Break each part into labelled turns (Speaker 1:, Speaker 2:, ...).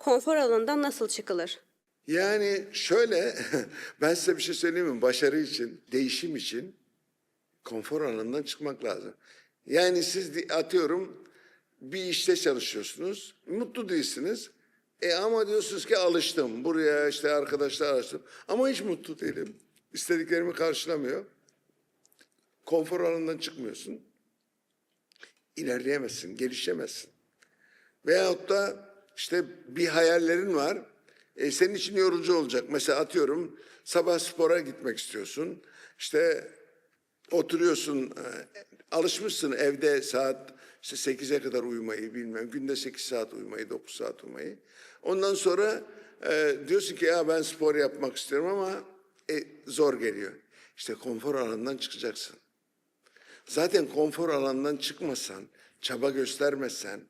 Speaker 1: Konfor alanından nasıl çıkılır?
Speaker 2: Yani şöyle, ben size bir şey söyleyeyim mi? Başarı için, değişim için konfor alanından çıkmak lazım. Yani siz atıyorum bir işte çalışıyorsunuz, mutlu değilsiniz. E ama diyorsunuz ki alıştım, buraya işte arkadaşlar alıştım. Ama hiç mutlu değilim. İstediklerimi karşılamıyor. Konfor alanından çıkmıyorsun. İlerleyemezsin, gelişemezsin. Veyahut da işte bir hayallerin var. E, senin için yorucu olacak. Mesela atıyorum sabah spora gitmek istiyorsun. İşte oturuyorsun, e, alışmışsın evde saat işte 8'e kadar uyumayı bilmem. Günde 8 saat uyumayı, 9 saat uyumayı. Ondan sonra e, diyorsun ki ya ben spor yapmak istiyorum ama e, zor geliyor. İşte konfor alanından çıkacaksın. Zaten konfor alanından çıkmasan, çaba göstermezsen,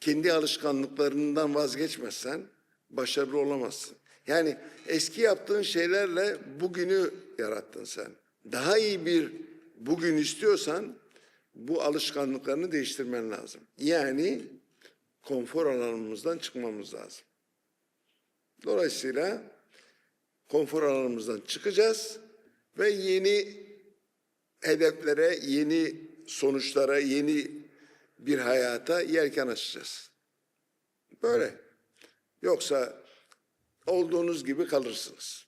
Speaker 2: kendi alışkanlıklarından vazgeçmezsen başarılı olamazsın. Yani eski yaptığın şeylerle bugünü yarattın sen. Daha iyi bir bugün istiyorsan bu alışkanlıklarını değiştirmen lazım. Yani konfor alanımızdan çıkmamız lazım. Dolayısıyla konfor alanımızdan çıkacağız ve yeni hedeflere, yeni sonuçlara, yeni bir hayata yelken açacağız. Böyle. Yoksa olduğunuz gibi kalırsınız.